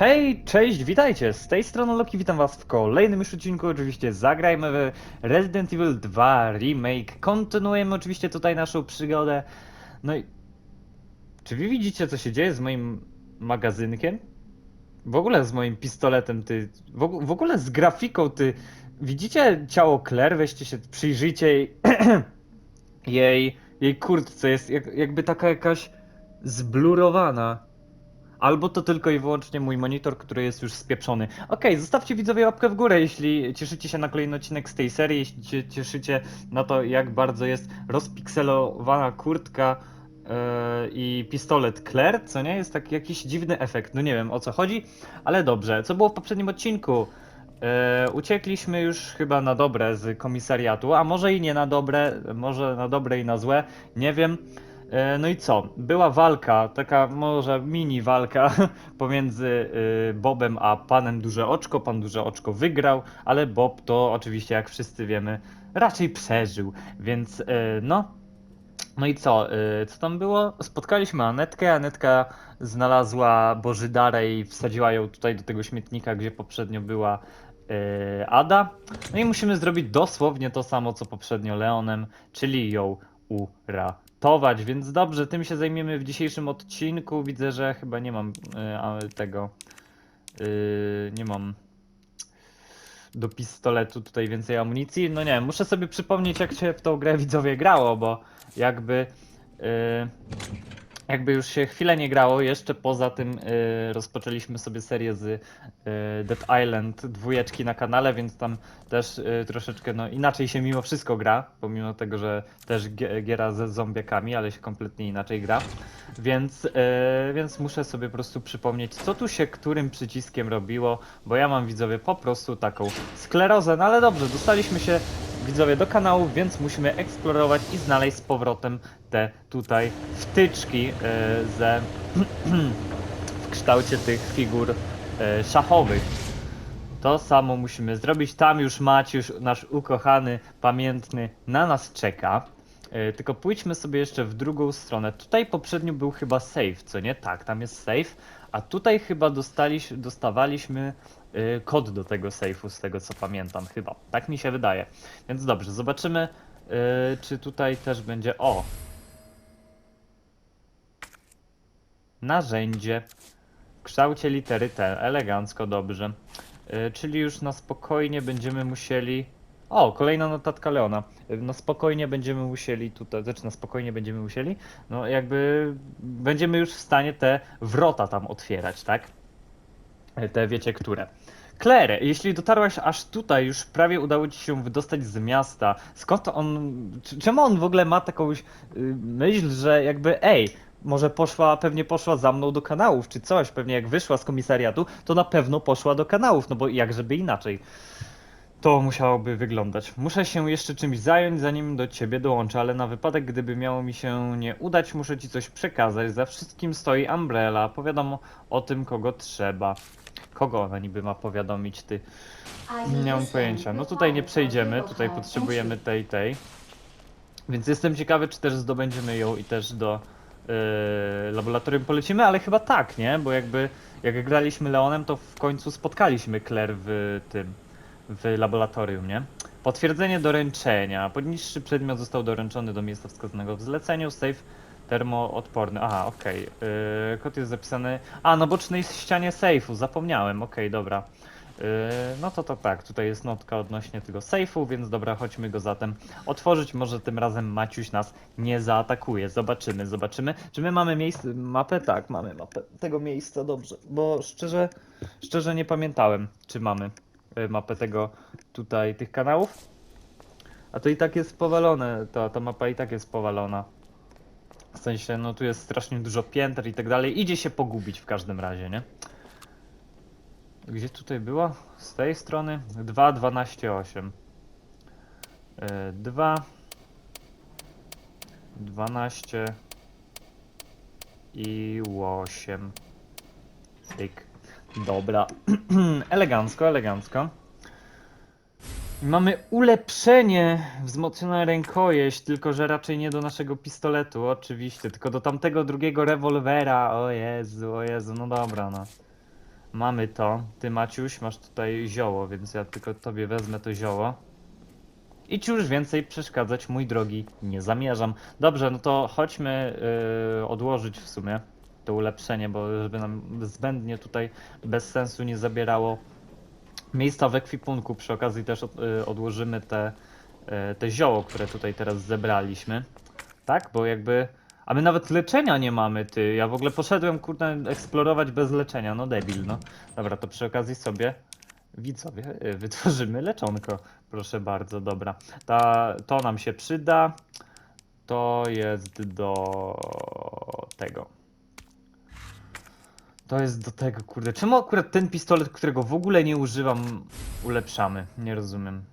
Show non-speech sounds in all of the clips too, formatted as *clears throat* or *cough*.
Hej, cześć, witajcie! Z tej strony Loki, witam was w kolejnym już odcinku. Oczywiście zagrajmy w Resident Evil 2 Remake. Kontynuujemy oczywiście tutaj naszą przygodę. No i... Czy wy widzicie, co się dzieje z moim magazynkiem? W ogóle z moim pistoletem, ty... W, og- w ogóle z grafiką, ty... Widzicie ciało Claire? Weźcie się, przyjrzyjcie jej... *clears throat* jej... jej kurtce. Jest jak, jakby taka jakaś... zblurowana. Albo to tylko i wyłącznie mój monitor, który jest już spieprzony. Okej, zostawcie widzowie łapkę w górę, jeśli cieszycie się na kolejny odcinek z tej serii, jeśli się cieszycie na to, jak bardzo jest rozpikselowana kurtka yy, i pistolet Claire, co nie? Jest taki jakiś dziwny efekt. No nie wiem o co chodzi, ale dobrze. Co było w poprzednim odcinku? Yy, uciekliśmy już chyba na dobre z komisariatu, a może i nie na dobre, może na dobre i na złe, nie wiem. E, No i co? Była walka, taka może mini walka *laughs* pomiędzy y, Bobem a panem Duże Oczko. Pan Duże Oczko wygrał, ale Bob to oczywiście, jak wszyscy wiemy, raczej przeżył, więc y, no. No i co? y, Co tam było? Spotkaliśmy Anetkę. Anetka znalazła Bożydarę i wsadziła ją tutaj do tego śmietnika, gdzie poprzednio była Ada. No i musimy zrobić dosłownie to samo, co poprzednio Leonem, czyli ją uratować. Więc dobrze, tym się zajmiemy w dzisiejszym odcinku. Widzę, że chyba nie mam a, tego. y, nie mam do pistoletu tutaj więcej amunicji. No nie wiem, muszę sobie przypomnieć, jak się w tą grę widzowie grało, bo jakby. y, jakby już się chwilę nie grało, jeszcze poza tym y, rozpoczęliśmy sobie serię z y, Dead Island dwójeczki na kanale, więc tam też y, troszeczkę no, inaczej się mimo wszystko gra, pomimo tego, że też gie- giera ze zombiakami, ale się kompletnie inaczej gra. Więc, y, więc muszę sobie po prostu przypomnieć, co tu się którym przyciskiem robiło, bo ja mam widzowie po prostu taką sklerozę, no ale dobrze, dostaliśmy się widzowie do kanału, więc musimy eksplorować i znaleźć z powrotem te tutaj wtyczki e, ze *clears throat* w kształcie tych figur e, szachowych. To samo musimy zrobić. Tam już Maciuś, nasz ukochany, pamiętny, na nas czeka. E, Tylko pójdźmy sobie jeszcze w drugą stronę. Tutaj poprzednio był chyba save, co nie? Tak, tam jest save. A tutaj chyba dostaliś, dostawaliśmy kod do tego safe'u, z tego co pamiętam, chyba. Tak mi się wydaje. Więc dobrze, zobaczymy, y, czy tutaj też będzie. O! Narzędzie w kształcie litery T. Elegancko, dobrze. Y, czyli już na spokojnie będziemy musieli. O, kolejna notatka Leona. Y, No spokojnie będziemy musieli tutaj, znaczy na spokojnie będziemy musieli, no jakby będziemy już w stanie te wrota tam otwierać, tak? Y, Te wiecie które. Claire, jeśli dotarłaś aż tutaj, już prawie udało ci się wydostać z miasta. Skąd on. Czemu on w ogóle ma taką y, myśl, że jakby, ej, może poszła, pewnie poszła za mną do kanałów, czy coś. Pewnie jak wyszła z komisariatu, to na pewno poszła do kanałów, no bo jak żeby inaczej. To musiałoby wyglądać. Muszę się jeszcze czymś zająć, zanim do ciebie dołączę, ale na wypadek, gdyby miało mi się nie udać, muszę ci coś przekazać. Za wszystkim stoi Umbrella. Powiadam o tym, kogo trzeba. Kogo ona niby ma powiadomić, ty? Nie mam pojęcia. No tutaj nie przejdziemy, tutaj potrzebujemy tej, tej. Więc jestem ciekawy, czy też zdobędziemy ją i też do yy, laboratorium polecimy, ale chyba tak, nie? Bo jakby jak graliśmy Leonem, to w końcu spotkaliśmy Claire w tym, w laboratorium, nie? Potwierdzenie doręczenia. Podniższy przedmiot został doręczony do miejsca wskazanego w zleceniu. Safe termoodporny. Aha, okej. Yy, kod jest zapisany. A, na bocznej ścianie sejfu. Zapomniałem. Okej, dobra. Yy, no to to tak, tutaj jest notka odnośnie tego sejfu, więc dobra, chodźmy go zatem otworzyć. Może tym razem Maciuś nas nie zaatakuje. Zobaczymy, zobaczymy. Czy my mamy miejsce, mapę? Tak, mamy mapę tego miejsca, dobrze. Bo szczerze, szczerze nie pamiętałem, czy mamy y, mapę tego tutaj, tych kanałów. A to i tak jest powalone, ta, ta mapa i tak jest powalona. W sensie, no tu jest strasznie dużo pięter i tak dalej. Idzie się pogubić w każdym razie, nie? Gdzie tutaj była? Z tej strony? 2, 12, 8. 2, 12 i 8. Tyk. Dobra. *clears throat* elegancko, elegancko. Mamy ulepszenie, wzmocniona rękojeść, tylko że raczej nie do naszego pistoletu, oczywiście, tylko do tamtego drugiego rewolwera. O Jezu, o Jezu, no dobra, no. Mamy to. Ty, Maciuś, masz tutaj zioło, więc ja tylko tobie wezmę to zioło. I ci już więcej przeszkadzać, mój drogi, nie zamierzam. Dobrze, no to chodźmy yy, odłożyć w sumie to ulepszenie, bo żeby nam zbędnie tutaj bez sensu nie zabierało miejsca w ekwipunku. Przy okazji też od, y, odłożymy te, y, te zioło, które tutaj teraz zebraliśmy. Tak? Bo jakby... A my nawet leczenia nie mamy, ty. Ja w ogóle poszedłem, kurde, eksplorować bez leczenia. No debil, no. Dobra, to przy okazji sobie widzowie y, wytworzymy leczonko. Proszę bardzo, dobra. Ta, to nam się przyda. To jest do tego. To jest do tego, kurde. Czemu akurat ten pistolet, którego w ogóle nie używam, ulepszamy? Nie rozumiem.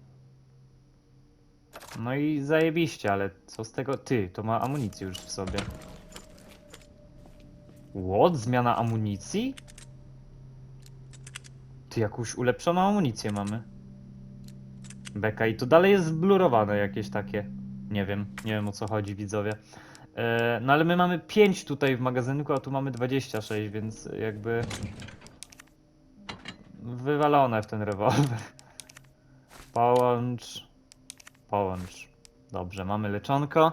No i zajebiście, ale co z tego? Ty, to ma amunicję już w sobie. What? Zmiana amunicji? Ty, jakąś ulepszoną amunicję mamy. Beka i to dalej jest zblurowane jakieś takie. Nie wiem, nie wiem o co chodzi widzowie. E, no ale my mamy 5 tutaj w magazynku, a tu mamy 26, więc jakby wywalone w ten rewolwer. Połącz. Połącz. Dobrze, mamy leczonko.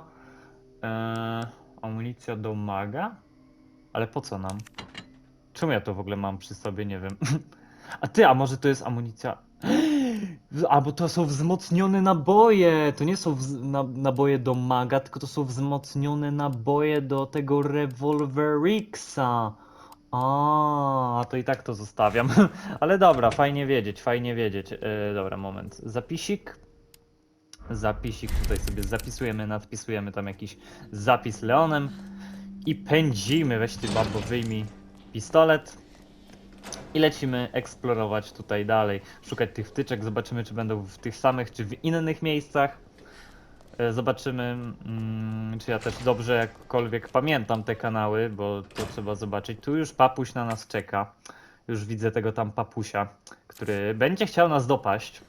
E, amunicja do maga? Ale po co nam? Czemu ja to w ogóle mam przy sobie? Nie wiem. *laughs* A ty, a może to jest amunicja. Albo to są wzmocnione naboje. To nie są wz- na, naboje do maga, tylko to są wzmocnione naboje do tego rewolwerixa. A, to i tak to zostawiam. *laughs* Ale dobra, fajnie wiedzieć, fajnie wiedzieć. E, dobra, moment. Zapisik. Zapisik tutaj sobie zapisujemy, nadpisujemy tam jakiś zapis Leonem i pędzimy. Weź ty babo, wyjmij pistolet. I lecimy eksplorować tutaj dalej, szukać tych wtyczek, zobaczymy czy będą w tych samych, czy w innych miejscach. E, Zobaczymy, mm, czy ja też dobrze jakkolwiek pamiętam te kanały, bo to trzeba zobaczyć. Tu już papuś na nas czeka. Już widzę tego tam papusia, który będzie chciał nas dopaść.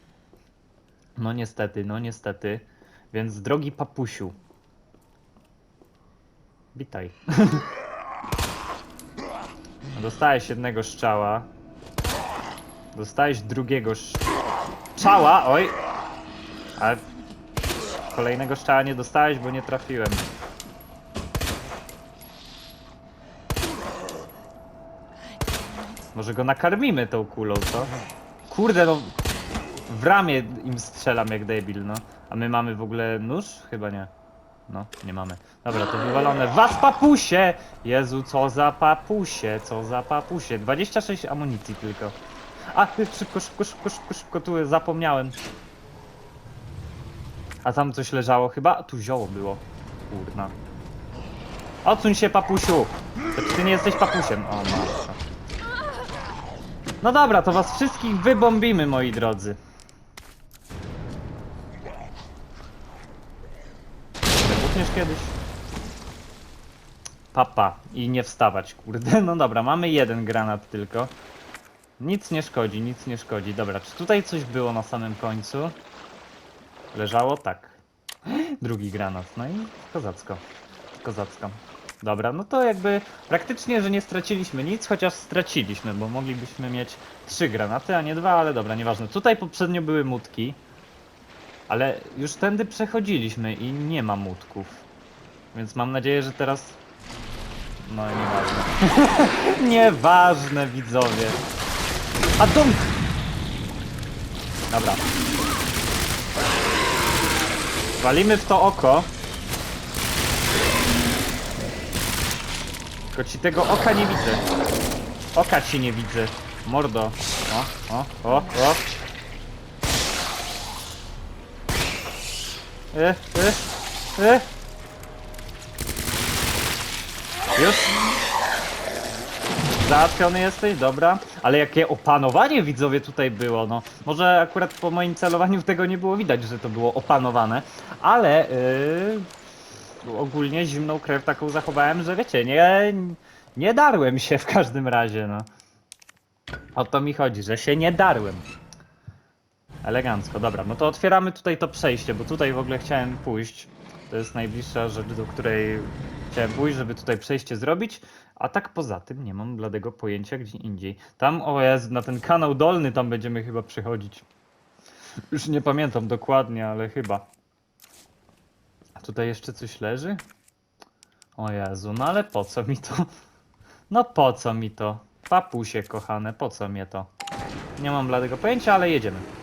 No niestety, no niestety. Więc drogi papusiu. Witaj. *laughs* Dostałeś jednego strzała. Dostałeś drugiego strzała. Oj! Ale kolejnego strzała nie dostałeś, bo nie trafiłem. Może go nakarmimy tą kulą, co? Kurde, no. W ramię im strzelam jak debil, no. A my mamy w ogóle nóż? Chyba nie. No, nie mamy. Dobra, to wywalone. Was papusie! Jezu, co za papusie, co za papusie. 26 amunicji tylko. A, szybko, szybko, szybko, szybko, szybko, tu zapomniałem. A tam coś leżało chyba? Tu zioło było. Kurna. Odsuń się, papusiu! To czy ty nie jesteś papusiem? O, matko. No dobra, to was wszystkich wybombimy, moi drodzy. Wybuchniesz kiedyś? Papa. I nie wstawać, kurde. *laughs* No dobra, mamy jeden granat tylko. Nic nie szkodzi, nic nie szkodzi. Dobra, czy tutaj coś było na samym końcu? Leżało? Tak. *gasps* Drugi granat. No i kozacko. Kozacko. Dobra, no to jakby praktycznie, że nie straciliśmy nic, chociaż straciliśmy, bo moglibyśmy mieć trzy granaty, a nie dwa, ale dobra, nieważne. Tutaj poprzednio były mutki, ale już tędy przechodziliśmy i nie ma mutków. Więc mam nadzieję, że teraz... No nieważne. *laughs* nieważne, widzowie. A dom... Dobra. Walimy w to oko. Tylko ci tego oka nie widzę. Oka ci nie widzę. Mordo. O, o, o, o. E, e, e. Już? Załatwiony jesteś? Dobra. Ale jakie opanowanie widzowie tutaj było, no. Może akurat po moim celowaniu tego nie było widać, że to było opanowane, ale yy, ogólnie zimną krew taką zachowałem, że wiecie, nie, nie darłem się w każdym razie, no. O to mi chodzi, że się nie darłem. Elegancko, dobra, no to otwieramy tutaj to przejście, bo tutaj w ogóle chciałem pójść. To jest najbliższa rzecz, do której chciałem pójść, żeby tutaj przejście zrobić. A tak poza tym nie mam bladego pojęcia gdzie indziej. Tam, o jest, na ten kanał dolny tam będziemy chyba przychodzić. Już nie pamiętam dokładnie, ale chyba. A tutaj jeszcze coś leży? O Jezu, no ale po co mi to? No po co mi to? Papusie kochane, po co mnie to? Nie mam bladego pojęcia, ale jedziemy.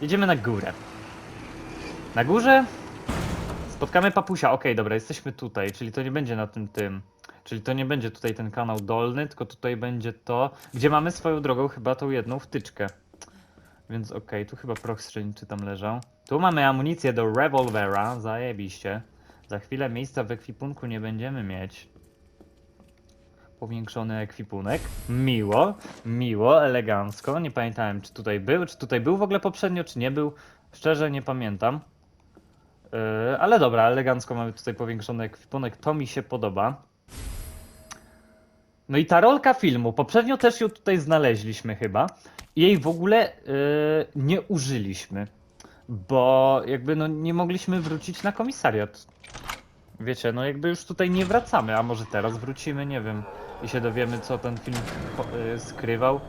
Jedziemy na górę. Na górze spotkamy papusia. Okej, dobra, jesteśmy tutaj, czyli to nie będzie na tym tym. Czyli to nie będzie tutaj ten kanał dolny, tylko tutaj będzie to, gdzie mamy swoją drogą chyba tą jedną wtyczkę. Więc okej, tu chyba proch strzelniczy tam leżał. Tu mamy amunicję do rewolwera, zajebiście. Za chwilę miejsca w ekwipunku nie będziemy mieć. Powiększony ekwipunek. Miło, miło, elegancko. Nie pamiętałem, czy tutaj był, czy tutaj był w ogóle poprzednio, czy nie był. Szczerze nie pamiętam. Yy, ale dobra, elegancko mamy tutaj powiększony ekwipunek, to mi się podoba. No i ta rolka filmu, poprzednio też ją tutaj znaleźliśmy chyba. Jej w ogóle yy, nie użyliśmy. Bo jakby no nie mogliśmy wrócić na komisariat. Wiecie, no jakby już tutaj nie wracamy, a może teraz wrócimy, nie wiem. I się dowiemy co ten film yy, skrywał,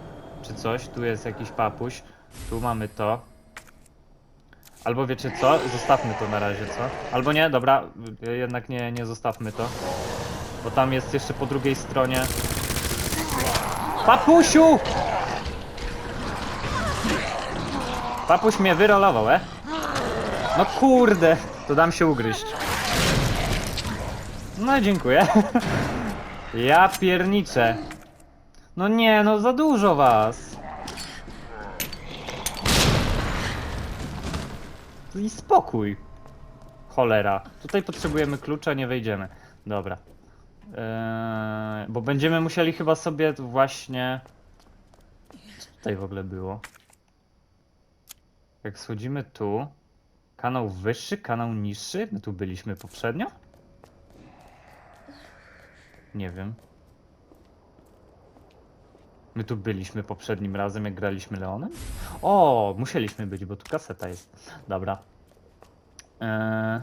czy coś. Tu jest jakiś papuś, tu mamy to. Albo wiecie co? Zostawmy to na razie, co? Albo nie, dobra, y, jednak nie, nie zostawmy to. Bo tam jest jeszcze po drugiej stronie. Papusiu! Papuś mnie wyrolował, e? No kurde, to dam się ugryźć. No dziękuję. *laughs* Ja pierniczę. No nie, no za dużo was. I spokój. Cholera. Tutaj potrzebujemy klucza, nie wejdziemy. Dobra. Eee, bo będziemy musieli chyba sobie właśnie... Co tutaj w ogóle było? Jak schodzimy tu... Kanał wyższy, kanał niższy? My tu byliśmy poprzednio? Nie wiem. My tu byliśmy poprzednim razem, jak graliśmy Leonem? O, musieliśmy być, bo tu kaseta jest. Dobra. Eee...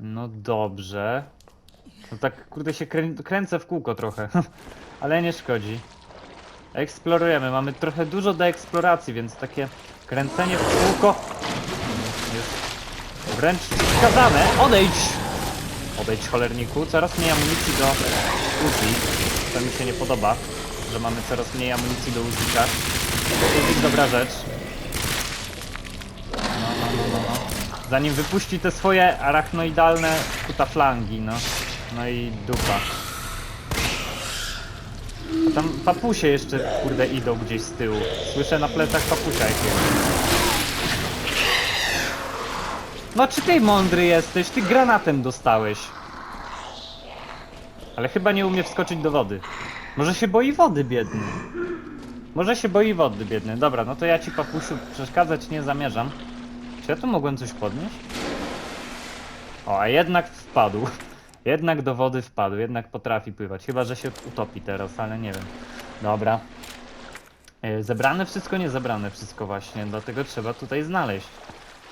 No dobrze. No tak, kurde, się krę kręcę w kółko trochę. *laughs* Ale nie szkodzi. Eksplorujemy. Mamy trochę dużo do eksploracji, więc takie kręcenie w kółko jest wręcz wskazane. Odejdź! Odejdź, cholerniku. Coraz mniej amunicji do Uzi. To mi się nie podoba, że mamy coraz mniej amunicji do Uzika. Bo Uzik dobra rzecz. No, no, no, no, no. Zanim wypuści te swoje arachnoidalne kutaflangi, no. No i dupa. A tam papusie jeszcze, kurde, idą gdzieś z tyłu. Słyszę na plecach papusia jakiegoś. No czy ty mądry jesteś? Ty granatem dostałeś. Ale chyba nie umie wskoczyć do wody. Może się boi wody, biedny. Może się boi wody, biedny. Dobra, no to ja ci, papusiu, przeszkadzać nie zamierzam. Czy ja tu mogłem coś podnieść? O, a jednak wpadł. *laughs* Jednak do wody wpadł, jednak potrafi pływać. Chyba, że się utopi teraz, ale nie wiem. Dobra. E, Zebrane wszystko, nie zebrane wszystko właśnie, dlatego trzeba tutaj znaleźć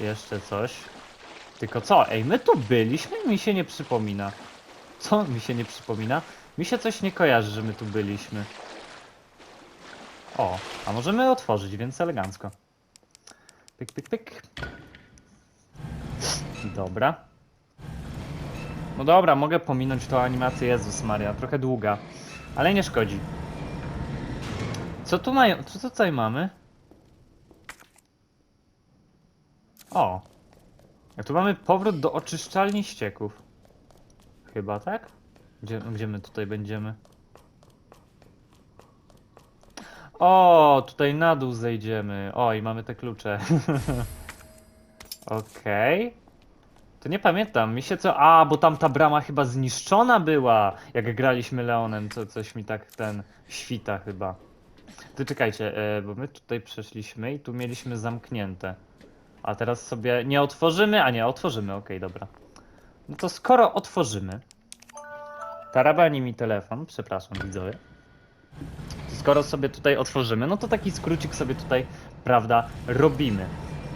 jeszcze coś. Tylko co? Ej, my tu byliśmy? Mi się nie przypomina. Co mi się nie przypomina? Mi się coś nie kojarzy, że my tu byliśmy. O, a możemy otworzyć, więc elegancko. Pyk, pyk, pyk. Dobra. No dobra, mogę pominąć tą animację, Jezus Maria, trochę długa. Ale nie szkodzi. Co tu mają, co tutaj mamy? O. A tu mamy powrót do oczyszczalni ścieków. Chyba, tak? Gdzie, gdzie my tutaj będziemy? O, tutaj na dół zejdziemy. O, i mamy te klucze. *laughs* Okej. To nie pamiętam, mi się co... A, bo tam ta brama chyba zniszczona była, jak graliśmy Leonem, to coś mi tak ten świta chyba. To czekajcie, e, bo my tutaj przeszliśmy i tu mieliśmy zamknięte. A teraz sobie nie otworzymy, a nie, otworzymy, okej, dobra. No to skoro otworzymy... Tarabani mi telefon, przepraszam widzowie. Skoro sobie tutaj otworzymy, no to taki skrócik sobie tutaj, prawda, robimy.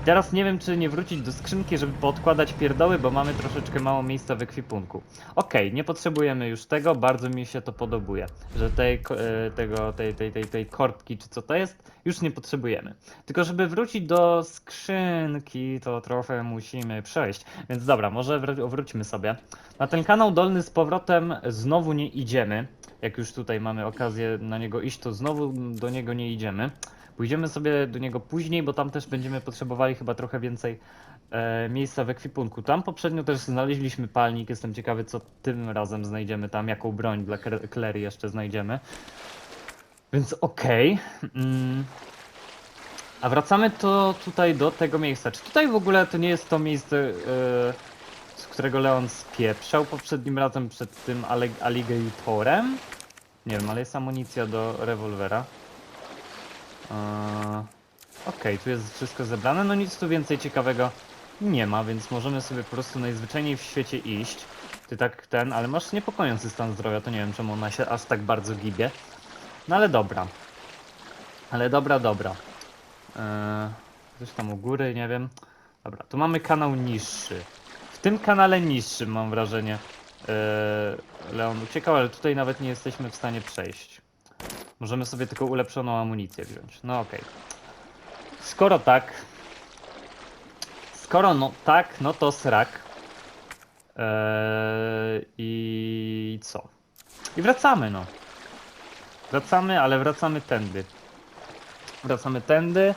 I teraz nie wiem, czy nie wrócić do skrzynki, żeby podkładać pierdoły, bo mamy troszeczkę mało miejsca w ekwipunku. Okej, nie potrzebujemy już tego, bardzo mi się to podobuje, że tej, e, tego, tej, tej, tej, tej korbki, czy co to jest, już nie potrzebujemy. Tylko żeby wrócić do skrzynki, to trochę musimy przejść. Więc dobra, może wr- wróćmy sobie. Na ten kanał dolny z powrotem znowu nie idziemy. Jak już tutaj mamy okazję na niego iść, to znowu do niego nie idziemy. Pójdziemy sobie do niego później, bo tam też będziemy potrzebowali chyba trochę więcej e, miejsca w ekwipunku. Tam poprzednio też znaleźliśmy palnik. Jestem ciekawy, co tym razem znajdziemy tam, jaką broń dla Clary jeszcze znajdziemy. Więc okej. Mm. A wracamy to tutaj do tego miejsca. Czy tutaj w ogóle to nie jest to miejsce, e, z którego Leon spieprzał poprzednim razem przed tym alligatorem? Nie wiem, ale jest amunicja do rewolwera. Okej, tu jest wszystko zebrane. No nic tu więcej ciekawego nie ma, więc możemy sobie po prostu najzwyczajniej w świecie iść. Ty tak ten, ale masz niepokojący stan zdrowia, to nie wiem czemu ona się aż tak bardzo gibie. No ale dobra. Ale dobra, dobra. Eee, coś tam u góry, nie wiem. Dobra, tu mamy kanał niższy. W tym kanale niższym mam wrażenie eee, Leon uciekał, ale tutaj nawet nie jesteśmy w stanie przejść. Możemy sobie tylko ulepszoną amunicję wziąć. No okej. Skoro tak. Skoro no tak, no to srak. Eee, I co? I wracamy, no. Wracamy, ale wracamy tędy. Wracamy tędy.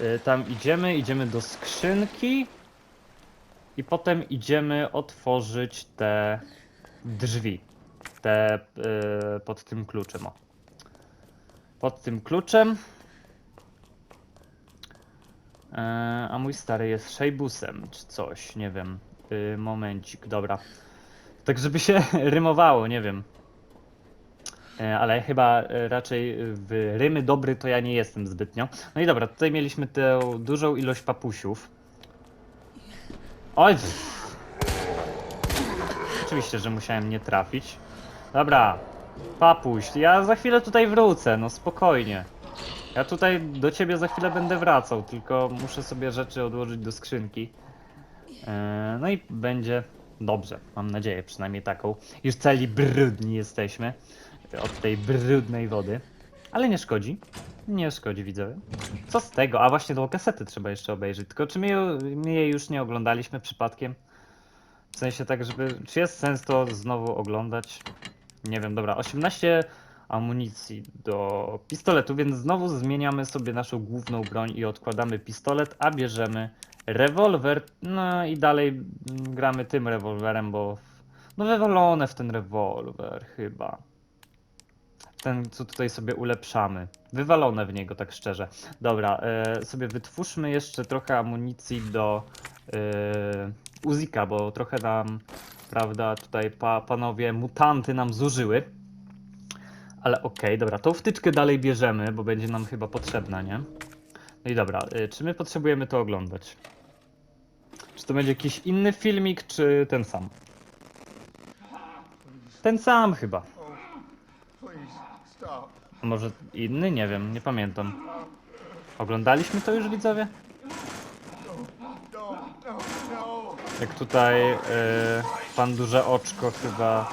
y, Tam idziemy, idziemy do skrzynki. I potem idziemy otworzyć te drzwi. Te y, pod tym kluczem. O pod tym kluczem. E, a mój stary jest Szejbusem, czy coś, nie wiem. Y, momencik, dobra. Tak, żeby się *laughs* rymowało, nie wiem. E, ale chyba e, raczej w rymy dobry to ja nie jestem zbytnio. No i dobra, tutaj mieliśmy tę dużą ilość papusiów. Oj! Oczywiście, że musiałem nie trafić. Dobra, Papuś, ja za chwilę tutaj wrócę, no spokojnie. Ja tutaj do ciebie za chwilę będę wracał, tylko muszę sobie rzeczy odłożyć do skrzynki. Eee, no i będzie dobrze, mam nadzieję, przynajmniej taką. Już cali brudni jesteśmy od tej brudnej wody. Ale nie szkodzi. Nie szkodzi, widzowie. Co z tego? A właśnie tą kasetę trzeba jeszcze obejrzeć. Tylko czy my, my jej już nie oglądaliśmy przypadkiem? W sensie tak, żeby... Czy jest sens to znowu oglądać? Nie wiem, dobra, 18 amunicji do pistoletu, więc znowu zmieniamy sobie naszą główną broń i odkładamy pistolet, a bierzemy rewolwer. No i dalej mm, gramy tym rewolwerem, bo no wywalone w ten rewolwer chyba. Ten, co tutaj sobie ulepszamy. Wywalone w niego, tak szczerze. Dobra, e, sobie wytwórzmy jeszcze trochę amunicji do e, Uzika, bo trochę nam prawda, tutaj pa, panowie mutanty nam zużyły. Ale okej, dobra, tą wtyczkę dalej bierzemy, bo będzie nam chyba potrzebna, nie? No i dobra, y, czy my potrzebujemy to oglądać? Czy to będzie jakiś inny filmik, czy ten sam? Ten sam chyba. A może inny? Nie wiem, nie pamiętam. Oglądaliśmy to już, widzowie? No, no, no. Jak tutaj y, pan duże oczko chyba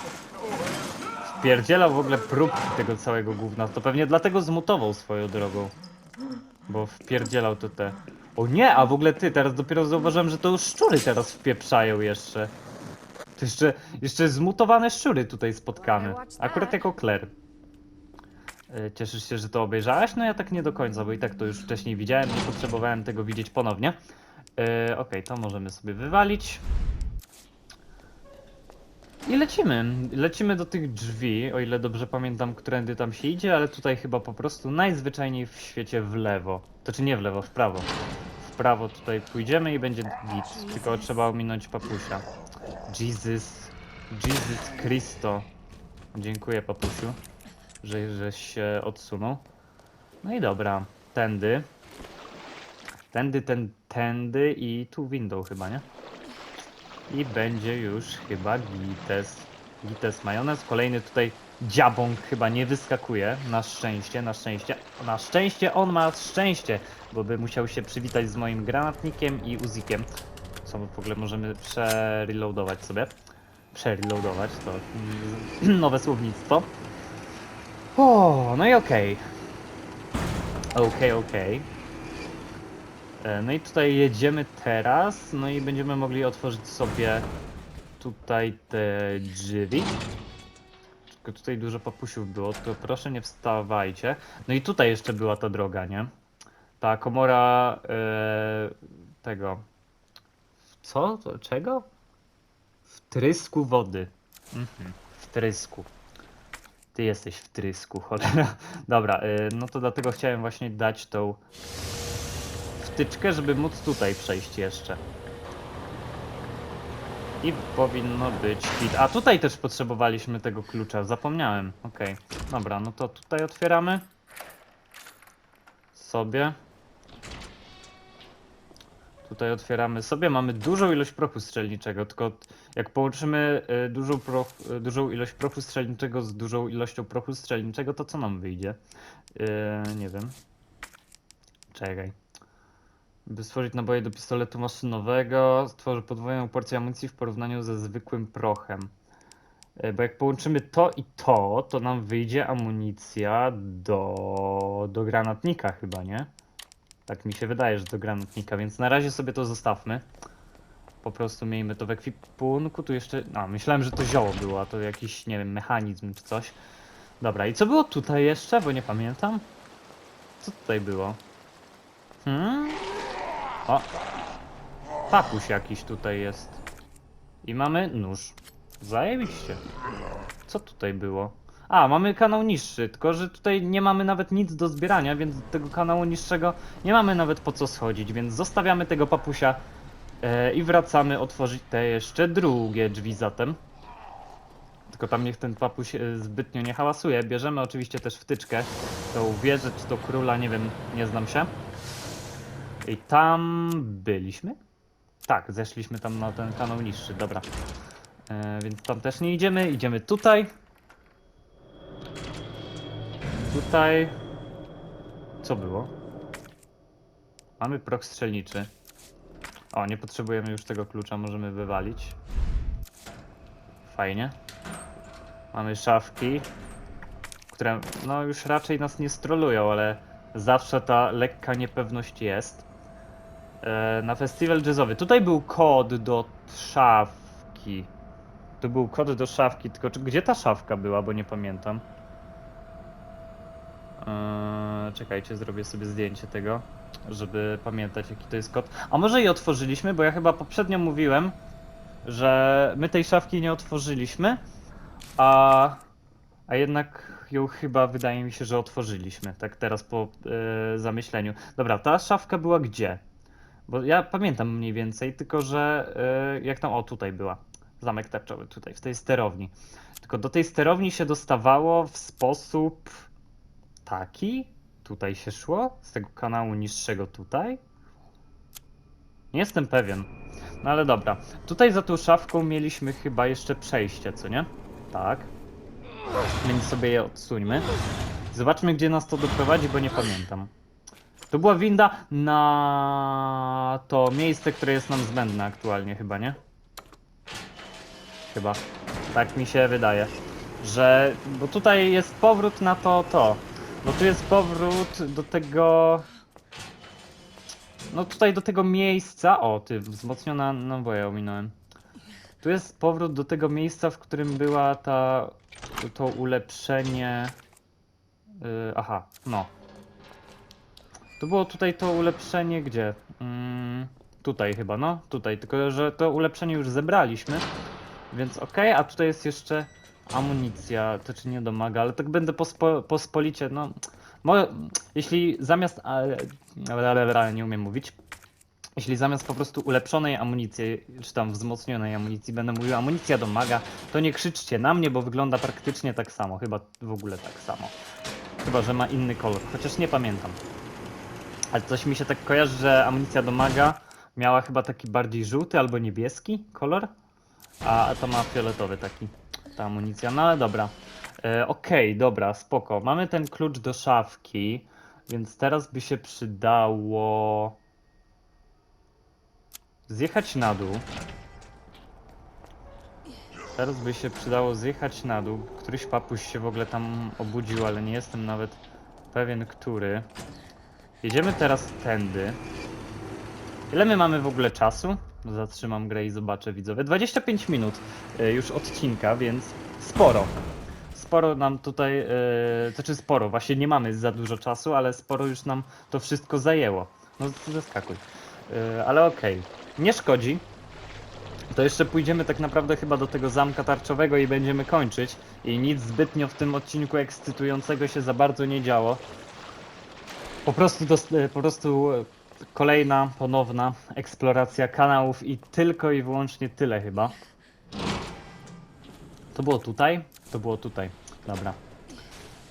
wpierdzielał w ogóle próbki tego całego gówna. To pewnie dlatego zmutował swoją drogą. Bo wpierdzielał to te... O nie, a w ogóle ty, teraz dopiero zauważyłem, że to już szczury teraz wpieprzają jeszcze. To jeszcze, jeszcze zmutowane szczury tutaj spotkamy. Akurat jako Claire. Cieszysz się, że to obejrzałeś? No ja tak nie do końca, bo i tak to już wcześniej widziałem, nie potrzebowałem tego widzieć ponownie. Yy, Okej, to możemy sobie wywalić. I lecimy. Lecimy do tych drzwi, o ile dobrze pamiętam, którędy tam się idzie, ale tutaj chyba po prostu najzwyczajniej w świecie w lewo. To czy nie w lewo, w prawo. W prawo tutaj pójdziemy i będzie git, tylko trzeba ominąć papusia. Jesus. Jesus Christo. Dziękuję papusiu, że, żeś się odsunął. No i dobra, tędy. Tędy, ten, tędy i tu window chyba, nie? I będzie już chyba gites. Gites majonez. Kolejny tutaj dziabąk chyba nie wyskakuje, na szczęście, na szczęście. Na szczęście on ma szczęście, bo by musiał się przywitać z moim granatnikiem i uzikiem. Co w ogóle możemy przereloadować sobie. Przereloadować, to mm, *clears throat* nowe słownictwo. O, no i okej. Okej, okej. E, No i tutaj jedziemy teraz, no i będziemy mogli otworzyć sobie tutaj te drzwi. Tylko tutaj dużo papusiów było, to proszę nie wstawajcie. No i tutaj jeszcze była ta droga, nie? Ta komora e, tego. Co? Czego? Wtrysku wody. Mhm. Wtrysku. Ty jesteś w trysku, cholera. *laughs* Dobra, y, no to dlatego chciałem właśnie dać tą wtyczkę, żeby móc tutaj przejść jeszcze. I powinno być git. A tutaj też potrzebowaliśmy tego klucza, zapomniałem. Okej, dobra, no to tutaj otwieramy. Sobie. Tutaj otwieramy sobie, mamy dużą ilość prochu strzelniczego, tylko jak połączymy y, dużą, proch, y, dużą ilość prochu strzelniczego z dużą ilością prochu strzelniczego, to co nam wyjdzie? Y, nie wiem. Czekaj. By stworzyć naboje do pistoletu maszynowego, stworzy podwójną porcję amunicji w porównaniu ze zwykłym prochem. Y, Bo jak połączymy to i to, to nam wyjdzie amunicja do, do granatnika chyba, nie? Tak mi się wydaje, że do granatnika, więc na razie sobie to zostawmy. Po prostu miejmy to w ekwipunku. Tu jeszcze. A, myślałem, że to zioło było, a to jakiś, nie wiem, mechanizm czy coś. Dobra, i co było tutaj jeszcze? Bo nie pamiętam. Co tutaj było? Hmm? O! Papuś jakiś tutaj jest. I mamy nóż. Zajebiście. Co tutaj było? A, mamy kanał niższy, tylko że tutaj nie mamy nawet nic do zbierania, więc do tego kanału niższego nie mamy nawet po co schodzić, więc zostawiamy tego papusia e, i wracamy otworzyć te jeszcze drugie drzwi zatem. Tylko tam niech ten papuś e, zbytnio nie hałasuje. Bierzemy oczywiście też wtyczkę, tą wieżę czy to króla, nie wiem, nie znam się. I tam byliśmy? Tak, zeszliśmy tam na ten kanał niższy, dobra. E, więc tam też nie idziemy, idziemy tutaj. Tutaj. Co było? Mamy prok strzelniczy. O, nie potrzebujemy już tego klucza, możemy wywalić. Fajnie. Mamy szafki, które no już raczej nas nie strolują, ale zawsze ta lekka niepewność jest. E, na festiwal jazzowy. Tutaj był kod do szafki. Tu był kod do szafki, tylko czy, gdzie ta szafka była, bo nie pamiętam. Eee, czekajcie, zrobię sobie zdjęcie tego, żeby pamiętać jaki to jest kod. A może je otworzyliśmy, bo ja chyba poprzednio mówiłem, że my tej szafki nie otworzyliśmy, a, a jednak ją chyba wydaje mi się, że otworzyliśmy, tak teraz po e, zamyśleniu. Dobra, ta szafka była gdzie? Bo ja pamiętam mniej więcej, tylko że e, jak tam, o tutaj była, zamek tarczowy, tutaj, w tej sterowni. Tylko do tej sterowni się dostawało w sposób taki? Tutaj się szło? Z tego kanału niższego tutaj? Nie jestem pewien. No ale dobra. Tutaj za tą szafką mieliśmy chyba jeszcze przejście, co nie? Tak. Więc sobie je odsuńmy. Zobaczmy, gdzie nas to doprowadzi, bo nie pamiętam. To była winda na to miejsce, które jest nam zbędne aktualnie, chyba, nie? Chyba. Tak mi się wydaje. Że. Bo tutaj jest powrót na to, to. Bo tu jest powrót do tego. No tutaj do tego miejsca. O, ty, wzmocniona naboja ominąłem. Tu jest powrót do tego miejsca, w którym była ta. To ulepszenie. Yy, aha, no. To było tutaj to ulepszenie gdzie? Mm, tutaj chyba, no. Tutaj, tylko że to ulepszenie już zebraliśmy. Więc okej, a tutaj jest jeszcze amunicja, to czy nie domaga, ale tak będę pospo, pospolicie, no. Mo, jeśli zamiast. A, nie umiem mówić. Jeśli zamiast po prostu ulepszonej amunicji, czy tam wzmocnionej amunicji, będę mówił amunicja domaga, to nie krzyczcie na mnie, bo wygląda praktycznie tak samo. Chyba w ogóle tak samo. Chyba, że ma inny kolor, chociaż nie pamiętam. Ale coś mi się tak kojarzy, że amunicja domaga miała chyba taki bardziej żółty albo niebieski kolor, a to ma fioletowy taki ta amunicja. No ale dobra. E, Okej, dobra, spoko. Mamy ten klucz do szafki, więc teraz by się przydało zjechać na dół. Teraz by się przydało zjechać na dół. Któryś papuś się w ogóle tam obudził, ale nie jestem nawet pewien, który. Jedziemy teraz tędy. Ile my mamy w ogóle czasu? Zatrzymam grę i zobaczę widzowie. 25 minut y, już odcinka, więc sporo. Sporo nam tutaj, yy, znaczy sporo, właśnie nie mamy za dużo czasu, ale sporo już nam to wszystko zajęło. No zaskakuj. Yy, ale okej, nie szkodzi. To jeszcze pójdziemy tak naprawdę chyba do tego zamka tarczowego i będziemy kończyć. I nic zbytnio w tym odcinku ekscytującego się za bardzo nie działo. Po prostu, e, po prostu e, kolejna, ponowna eksploracja kanałów i tylko i wyłącznie tyle chyba. To było tutaj? To było tutaj. Dobra.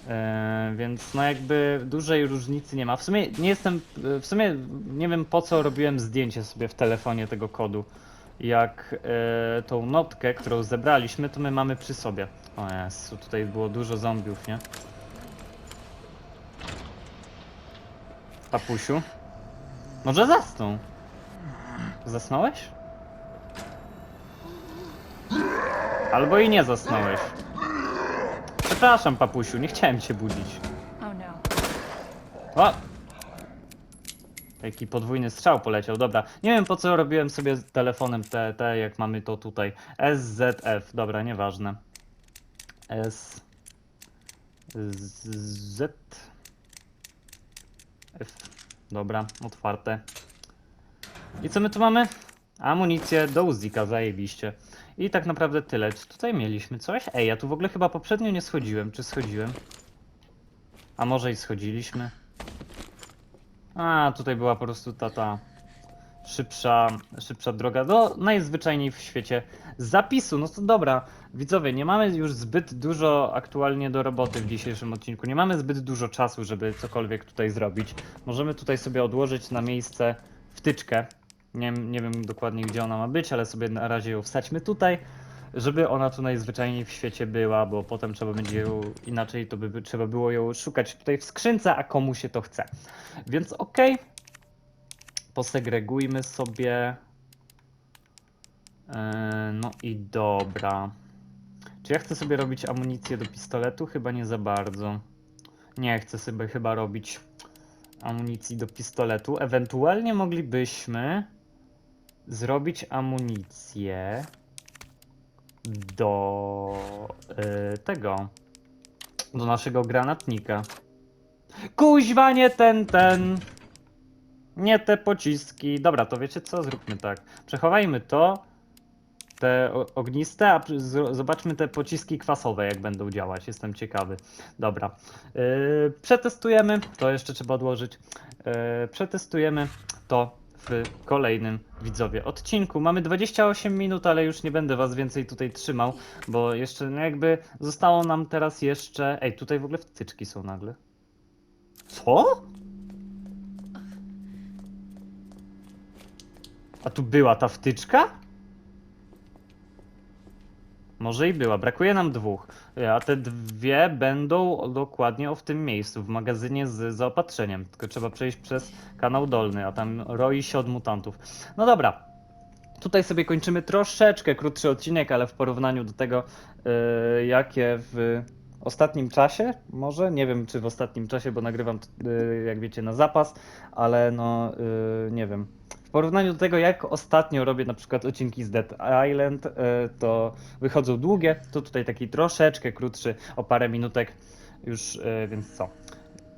E, więc no jakby dużej różnicy nie ma. W sumie nie jestem, w sumie nie wiem po co robiłem zdjęcie sobie w telefonie tego kodu. Jak e, tą notkę, którą zebraliśmy, to my mamy przy sobie. O Jezu, tutaj było dużo zombiów, nie? Papusiu? Może zasnął? Zasnąłeś? Albo i nie zasnąłeś. Przepraszam, papusiu, nie chciałem cię budzić. Oh no. O! Jaki podwójny strzał poleciał, dobra. Nie wiem po co robiłem sobie z telefonem te, te jak mamy to tutaj. SZF, dobra, nieważne. S... Z... F. Dobra, otwarte. I co my tu mamy? Amunicję do Uzika, zajebiście. I tak naprawdę tyle. Czy tutaj mieliśmy coś? Ej, ja tu w ogóle chyba poprzednio nie schodziłem. Czy schodziłem? A może i schodziliśmy? A, tutaj była po prostu ta, ta szybsza, szybsza droga do najzwyczajniej w świecie zapisu. No to dobra, widzowie, nie mamy już zbyt dużo aktualnie do roboty w dzisiejszym odcinku. Nie mamy zbyt dużo czasu, żeby cokolwiek tutaj zrobić. Możemy tutaj sobie odłożyć na miejsce wtyczkę. Nie, nie wiem dokładnie gdzie ona ma być, ale sobie na razie ją wsadźmy tutaj, żeby ona tu najzwyczajniej w świecie była, bo potem trzeba będzie ją inaczej, to by trzeba było ją szukać tutaj w skrzynce, a komu się to chce. Więc okej. Posegregujmy sobie. Yy, no i dobra. Czy ja chcę sobie robić amunicję do pistoletu? Chyba nie za bardzo. Nie chcę sobie chyba robić amunicji do pistoletu. Ewentualnie moglibyśmy zrobić amunicję do yy, tego. Do naszego granatnika. Kuźwa, nie ten, ten. Nie te pociski. Dobra, to wiecie co? Zróbmy tak. Przechowajmy to, te ogniste, a zobaczmy te pociski kwasowe, jak będą działać. Jestem ciekawy. Dobra. Yy, przetestujemy. To jeszcze trzeba odłożyć. Yy, przetestujemy to w kolejnym widzowie odcinku. Mamy 28 minut, ale już nie będę was więcej tutaj trzymał, bo jeszcze no jakby zostało nam teraz jeszcze. Ej, tutaj w ogóle wtyczki są nagle. Co? A tu była ta wtyczka? Może i była. Brakuje nam dwóch. A te dwie będą dokładnie w tym miejscu, w magazynie z zaopatrzeniem. Tylko trzeba przejść przez kanał dolny, a tam roi się od mutantów. No dobra. Tutaj sobie kończymy troszeczkę krótszy odcinek, ale w porównaniu do tego, yy, jakie w ostatnim czasie, może, nie wiem czy w ostatnim czasie, bo nagrywam, yy, jak wiecie, na zapas, ale no, yy, nie wiem. W porównaniu do tego, jak ostatnio robię na przykład odcinki z Dead Island, yy, to wychodzą długie, to tutaj taki troszeczkę krótszy, o parę minutek już, yy, więc co.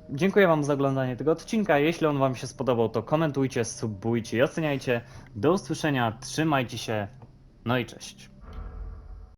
Dziękuję Wam za oglądanie tego odcinka. Jeśli on Wam się spodobał, to komentujcie, subujcie i oceniajcie. Do usłyszenia, trzymajcie się, no i cześć.